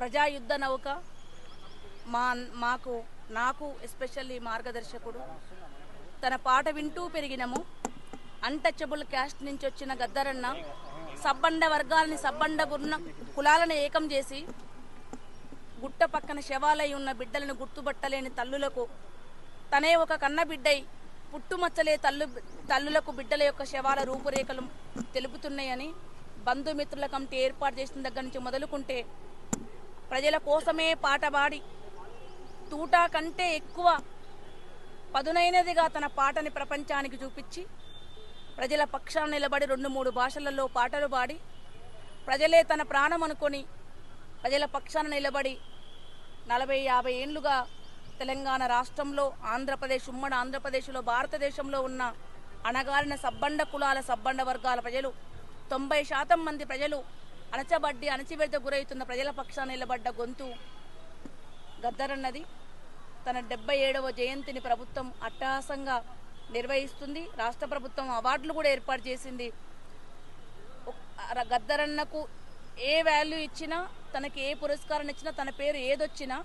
ప్రజాయుద్ధ నౌక మా మాకు నాకు ఎస్పెషల్లీ మార్గదర్శకుడు. తన పాట వింటూ పెరిగినము. అన్టచబుల్ క్యాస్ట్ నుంచి వచ్చిన గద్దరన్న సబ్బండ వర్గాలని సబ్బండ గున్న కులాలను ఏకం చేసి గుట్ట పక్కన శవాలై ఉన్న బిడ్డలను గుర్తుపట్టలేని తల్లులకు తనే ఒక కన్న బిడ్డై పుట్టుమచ్చలే తల్లు తల్లులకు బిడ్డల యొక్క శవాల రూపురేఖలు తెలుపుతున్నాయని బంధుమిత్రుల కమిటీ ఏర్పాటు చేసిన దగ్గర నుంచి మొదలుకుంటే ప్రజల కోసమే పాట పాడి తూటా కంటే ఎక్కువ పదునైనదిగా తన పాటని ప్రపంచానికి చూపించి ప్రజల పక్షాన నిలబడి రెండు మూడు భాషలలో పాటలు పాడి ప్రజలే తన ప్రాణం అనుకొని ప్రజల పక్షాన నిలబడి నలభై యాభై ఏళ్ళుగా తెలంగాణ రాష్ట్రంలో ఆంధ్రప్రదేశ్ ఉమ్మడి ఆంధ్రప్రదేశ్లో భారతదేశంలో ఉన్న అణగారిన సబ్బండ కులాల సబ్బండ వర్గాల ప్రజలు తొంభై శాతం మంది ప్రజలు అణచబడ్డి అణచివేత గురవుతున్న ప్రజల పక్షాన నిలబడ్డ గొంతు గద్దరన్నది. తన డెబ్బై ఏడవ జయంతిని ప్రభుత్వం అట్టహాసంగా నిర్వహిస్తుంది. రాష్ట్ర ప్రభుత్వం అవార్డులు కూడా ఏర్పాటు చేసింది. గద్దరన్నకు ఏ వాల్యూ ఇచ్చినా తనకి ఏ పురస్కారం ఇచ్చినా తన పేరు ఏదొచ్చినా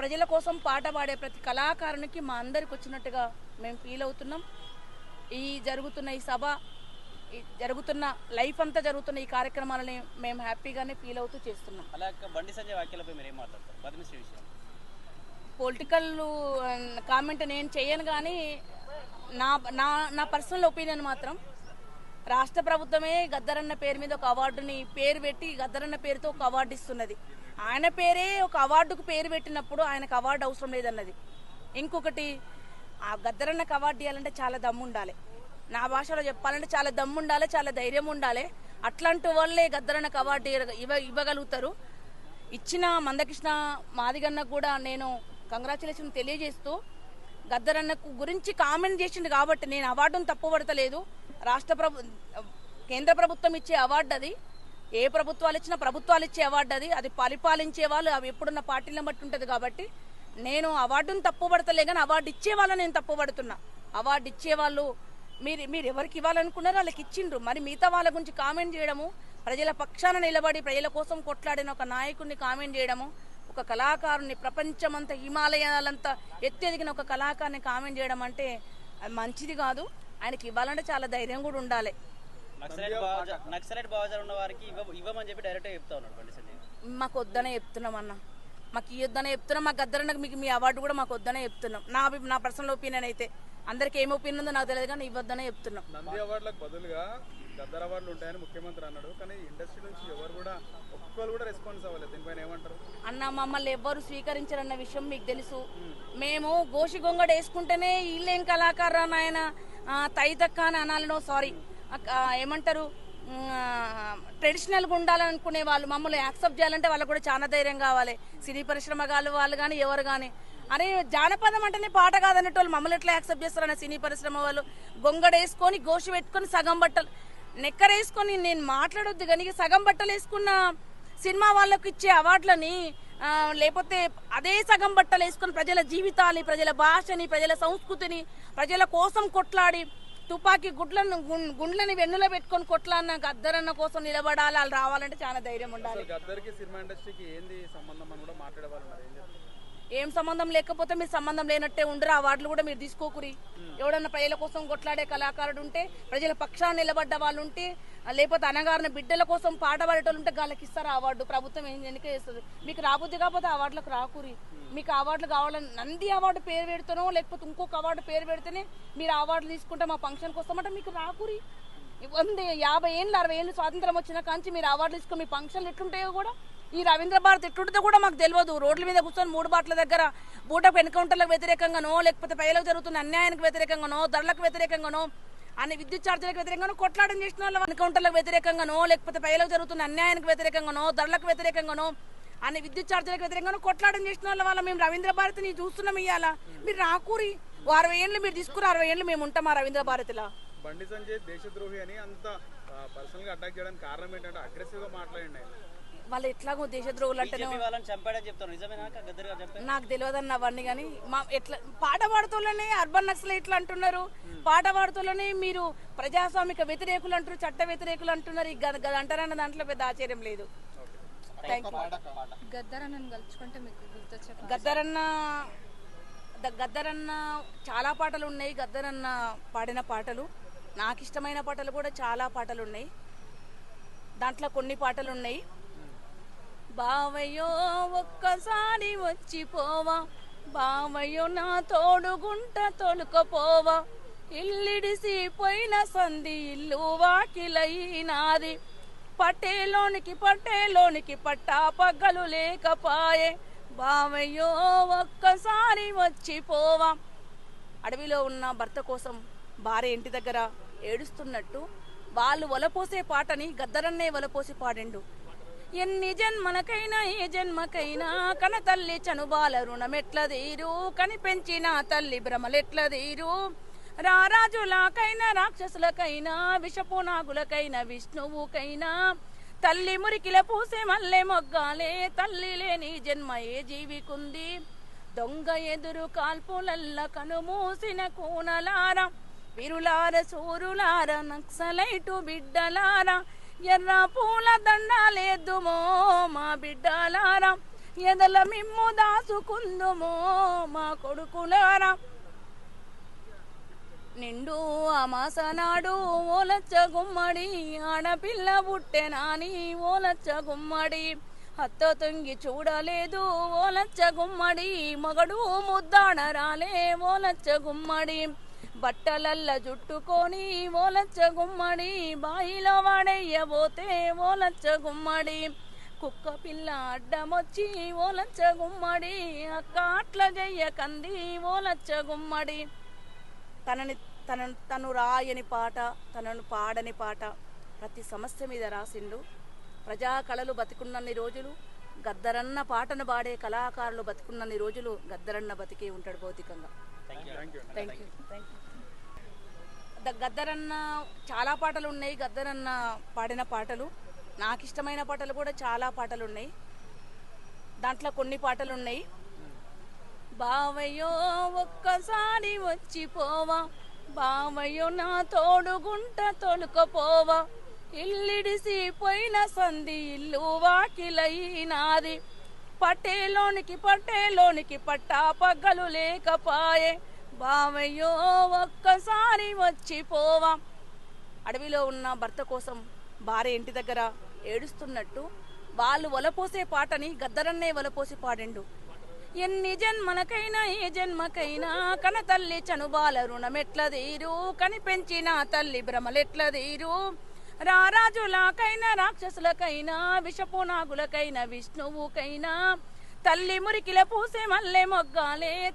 ప్రజల కోసం పాట పాడే ప్రతి కళాకారునికి మా అందరికి వచ్చినట్టుగా మేము ఫీల్ అవుతున్నాం. ఈ జరుగుతున్న ఈ సభ జరుగుతున్న లైఫ్ అంతా జరుగుతున్న ఈ కార్యక్రమాలని మేము హ్యాపీగానే ఫీల్ అవుతూ చేస్తున్నాం. బండి సంజయ్ వ్యాఖ్యలపై మీరు ఏం మాట్లాడతారు? పద్మశ్రీ విషయం. పొలిటికల్ కామెంట్ నేను చేయను కానీ నా నా నా పర్సనల్ ఒపీనియన్ మాత్రం రాష్ట్ర ప్రభుత్వమే గద్దరన్న పేరు మీద ఒక అవార్డుని పేరు పెట్టి గద్దరన్న పేరుతో ఒక అవార్డు ఇస్తున్నది. ఆయన పేరే ఒక అవార్డుకు పేరు పెట్టినప్పుడు ఆయనకు అవార్డు అవసరం లేదన్నది. ఇంకొకటి ఆ గద్దరన్నకు అవార్డు ఇవ్వాలంటే చాలా దమ్ము ఉండాలి నా భాషలో చెప్పాలంటే చాలా దమ్ము ఉండాలి చాలా ధైర్యం ఉండాలి అట్లాంటి వాళ్ళే గద్దరన్నకు అవార్డు ఇవ్వ- ఇవ్వగలుగుతారు. ఇచ్చిన మందకృష్ణ మాదిగన్నకు కూడా నేను కంగ్రాచులేషన్ తెలియజేస్తూ గద్దరన్నకు గురించి కామెంట్ చేసిండు కాబట్టి నేను అవార్డును తప్పుపడతలేదు. రాష్ట్ర ప్రభు కేంద్ర ప్రభుత్వం ఇచ్చే అవార్డు అది. ఏ ప్రభుత్వాలు ఇచ్చినా ప్రభుత్వాలు ఇచ్చే అవార్డు అది. అది పరిపాలించే వాళ్ళు అవి ఎప్పుడున్న పార్టీలను బట్టి ఉంటుంది కాబట్టి నేను అవార్డును తప్పుపడతలే కానీ అవార్డు ఇచ్చే వాళ్ళని నేను తప్పుపడుతున్నా. అవార్డు ఇచ్చే వాళ్ళు మీరు మీరు ఎవరికి ఇవ్వాలనుకున్నారో వాళ్ళకి ఇచ్చిండ్రు. మరి మిగతా వాళ్ళ గురించి కామెంట్ చేయడము ప్రజల పక్షాన నిలబడి ప్రజల కోసం కొట్లాడిన ఒక నాయకుడిని కామెంట్ చేయడము ఒక కళాకారుని ప్రపంచమంతా హిమాలయాలంతా ఎత్తెదిగిన ఒక కళాకారుని కామెంట్ చేయడం అంటే మంచిది కాదు. ఆయనకి ఇవ్వాలంటే చాలా ధైర్యం కూడా ఉండాలి. నక్సలైట్ భావజ నక్సలైట్ భావజాలు ఉన్న వారికి ఇవ్వ ఇవ్వమని చెప్పి డైరెక్ట్గా చెప్తా ఉన్నాడు బండి సంజయ్ మాకు వద్దనే చెప్తున్నాం అన్న. మాకు ఈ వద్దనే చెప్తున్నాం. మా గద్దరన్నకు మీకు మీ అవార్డు కూడా మాకు వద్దనే చెప్తున్నాం. నా నా పర్సనల్ ఒపీనియన్ అయితే. అందరికి ఏం ఒపీనియన్ ఉందో నాకు తెలియదు కానీ ఇవ్వద్దనే చెప్తున్నాం. నంది అవార్డులకు బదులుగా గద్దర్ అవార్డులు ఉంటాయని ముఖ్యమంత్రి అన్నాడు. కానీ ఇండస్ట్రీ నుంచి ఎవరు కూడా ఒక్కరు కూడా రెస్పాన్స్ అవ్వలేదు. దీనిపైన ఏమంటారు? అన్న మమ్మల్ని ఎవ్వరు స్వీకరించరన్న విషయం మీకు తెలుసు. మేము గోషి గొంగడ వేసుకుంటేనే వీళ్ళేం కళాకారు నాయన? తైతక్క అని అనాలనో సారీ ఏమంటారు? ట్రెడిషనల్గా ఉండాలనుకునే వాళ్ళు మమ్మల్ని యాక్సెప్ట్ చేయాలంటే వాళ్ళకు కూడా చాలా ధైర్యం కావాలి. సినీ పరిశ్రమ గాలు వాళ్ళు కానీ ఎవరు కానీ అరే జానపదం అంటేనే పాట కాదనేటోళ్ళు మమ్మల్ని ఎట్లా యాక్సెప్ట్ చేస్తారన్న సినీ పరిశ్రమ వాళ్ళు? గొంగడ వేసుకొని గోషి పెట్టుకొని సగం బట్టలు నెక్కరేసుకొని నేను మాట్లాడొద్దు కానీ సగం బట్టలు వేసుకున్న సినిమా వాళ్ళకు ఇచ్చే అవార్డులని లేకపోతే అదే సగం బట్టలు వేసుకొని ప్రజల జీవితాన్ని ప్రజల భాషని ప్రజల సంస్కృతిని ప్రజల కోసం కొట్లాడి తుపాకీ గుడ్లను గుండ్లని వెన్నులో పెట్టుకొని కొట్లాడిన గద్దరన్న కోసం నిలబడాలి వాళ్ళు రావాలంటే చాలా ధైర్యం ఉండాలి. గద్దరికి సినిమా ఇండస్ట్రీకి ఏంది సంబంధం అని కూడా మాట్లాడే ఏం సంబంధం లేకపోతే మీరు సంబంధం లేనట్టే ఉండరు. ఆ వార్డులు కూడా మీరు తీసుకోకురి. ఎవడన్నా ప్రజల కోసం కొట్లాడే కళాకారుడు ఉంటే ప్రజల పక్షాన్ని నిలబడ్డ వాళ్ళు ఉంటే లేకపోతే అనగారిన బిడ్డల కోసం పాట పాడేటోళ్ళు ఉంటే వాళ్ళకి ఇస్తారు అవార్డు ప్రభుత్వం ఏం ఎన్నిక చేస్తుంది? మీకు రాబుద్ది కాకపోతే అవార్డులకు రాకురి. మీకు అవార్డులు కావాలని నంది అవార్డు పేరు పెడుతానో లేకపోతే ఇంకొక అవార్డు పేరు పెడితేనే మీరు అవార్డులు తీసుకుంటే మా ఫంక్షన్కి వస్తామంటే మీకు రాకురి. వంద యాభై ఏళ్ళు అరవై ఏళ్ళు స్వాతంత్రం వచ్చిన కాంచి మీరు అవార్డులు తీసుకుని మీ ఫంక్షన్లు ఎట్లుంటాయో కూడా ఈ రవీంద్ర భారత్ ఎట్లుంటుందో కూడా మాకు తెలియదు. రోడ్ల మీద కూర్చొని మూడు బాట్ల దగ్గర బూటకు ఎన్కౌంటర్లకు వ్యతిరేకంగానో లేకపోతే ప్రజలకు జరుగుతున్న అన్యాయానికి వ్యతిరేకంగానో ధరలకు వ్యతిరేకంగానో అన్ని విద్యుత్ ఛార్జీలకు వ్యతిరేకంగానో కొట్లాడడం చేసిన వాళ్ళ ఎన్కౌంటర్లకు వ్యతిరేకంగానో లేకపోతే ప్రజలకు జరుగుతున్న అన్యాయానికి వ్యతిరేకంగానో ధరలకు వ్యతిరేకంగానో అన్ని విద్యుత్ ఛార్జీలకు వ్యతిరేకంగానో కొట్లాడం చేసిన వాళ్ళ మేము రవీంద్ర భారతిని చూస్తున్నాం ఇవాళ మీరు రాకూరి. అరవై ఏళ్ళు మీరు తీసుకుని అరవై ఏళ్ళు మేము ఉంటాం ఆ రవీంద్ర భారతిలో. బండి సంజయ్ దేశద్రోహి అని అంత పర్సనల్గా అటాక్ చేయడానికి కారణం ఏంటంటే అగ్రెసివ్గా మాట్లాడండి వాళ్ళు ఎట్లాగో దేశద్రోహులు అంటేనే చెప్పారు నాకు తెలియదన్న అవన్నీ కానీ మా ఎట్లా పాట పాడుతూనే అర్బన్ నక్సల్ ఇట్లా అంటున్నారు పాట పాడుతూనే మీరు ప్రజాస్వామిక వ్యతిరేకులు అంటారు చట్ట వ్యతిరేకులు అంటున్నారు. ఈ గద- గద అంటారన్న దాంట్లో పెద్ద ఆశ్చర్యం లేదు. గద్దరన్న ద- గద్దరన్న చాలా పాటలు ఉన్నాయి. గద్దరన్న పాడిన పాటలు నాకు ఇష్టమైన పాటలు కూడా చాలా పాటలు ఉన్నాయి. దాంట్లో కొన్ని పాటలు ఉన్నాయి. బావయ్యో ఒక్కసారి వచ్చిపోవా. బావయ్యో నా తోడుగుంట తొలుకపోవా. ఇల్లిడిసి పోయిన సంధి ఇల్లు వాకిలైనాది. పట్టేలోనికి పట్టేలోనికి పట్టా పగ్గలు లేకపాయే. బావయ్యో ఒక్కసారి వచ్చిపోవా. అడవిలో ఉన్న భర్త కోసం భార్య ఇంటి దగ్గర ఏడుస్తున్నట్టు వాళ్ళు వలపోసే పాటని గద్దరన్నే వలపోసి పాడిండు. ఎన్ని జన్మలకైనా ఏ జన్మకైనా కన తల్లి చనుబాల రుణమెట్ల తీరు కని తల్లి భ్రమలెట్ల తీరు రారాజులకైనా రాక్షసులకైనా విషపు నాగులకైనా విష్ణువుకైనా తల్లి మురికిల పూసే మల్లె మొగ్గాలే. తల్లి లేని జన్మ ఏ జీవికుంది? దొంగ ఎదురు కాల్పులల్ల కనుమూసిన కూనలారా. విరులార సూరులార నక్సలైటు బిడ్డలారా. ఎర్ర పూల దండాలేద్దుమో మా బిడ్డలారా. ఎదల మిమ్ము దాసుకుందుమో మా కొడుకులారా. నిండు అమాసనాడు ఓలచ్చ గుమ్మడి ఆడపిల్ల పుట్టెనాని ఓలచ్చ గుమ్మడి. అత్త తొంగి చూడలేదు ఓలచ్చ గుమ్మడి మగడు ముద్దాడరాలే ఓలచ్చ గుమ్మడి. బట్టలల్ల జుట్టుకొని ఓలచ్చ గుమ్మడి బాయిలో వాడయ్యబోతే ఓలచ్చ గుమ్మడి. కుక్క పిల్ల అడ్డమొచ్చి ఓలచ్చ గుమ్మడి అక్క అట్ల జయ్య కంది ఓలచ్చ గుమ్మడి. తనని తనను తను రాయని పాట తనను పాడని పాట ప్రతి సమస్య మీద రాసిండు. ప్రజా కళలు బతికున్నన్ని రోజులు గద్దరన్న పాటను పాడే కళాకారులు బతికున్నన్ని రోజులు గద్దరన్న బతికే ఉంటాడు భౌతికంగా. గద్దరన్న చాలా పాటలు ఉన్నాయి. గద్దరన్న పాడిన పాటలు. నాకు ఇష్టమైన పాటలు కూడా చాలా పాటలు ఉన్నాయి. దాంట్లో కొన్ని పాటలు ఉన్నాయి. బావయ్యో ఒక్కసారి వచ్చిపోవా బావయ్యో నా తోడుగుంట తొలుకపోవా. ఇల్లిడిసి పోయిన సంధి ఇల్లు వాకిలైనాది పట్టేలోనికి పట్టేలోనికి పట్టా పగ్గలు లేకపాయే. బావయ్యో ఒక్కసారి వచ్చిపోవా అడవిలో ఉన్న భర్త కోసం భార్య ఇంటి దగ్గర ఏడుస్తున్నట్టు వాళ్ళు వలపోసే పాటని గద్దరన్నే వలపోసి పాడిండు. ఎన్ని జన్మలకైనా ఏ జన్మకైనా కన తల్లి చనుబాల రుణమెట్ల తీరు. కని పెంచిన తల్లి భ్రమలెట్ల తీరు. రారాజులకైనా రాక్షసులకైనా విషపు నాగులకైనా విష్ణువుకైనా తల్లి మురికిల పూసే మల్లె మొగ్గాలే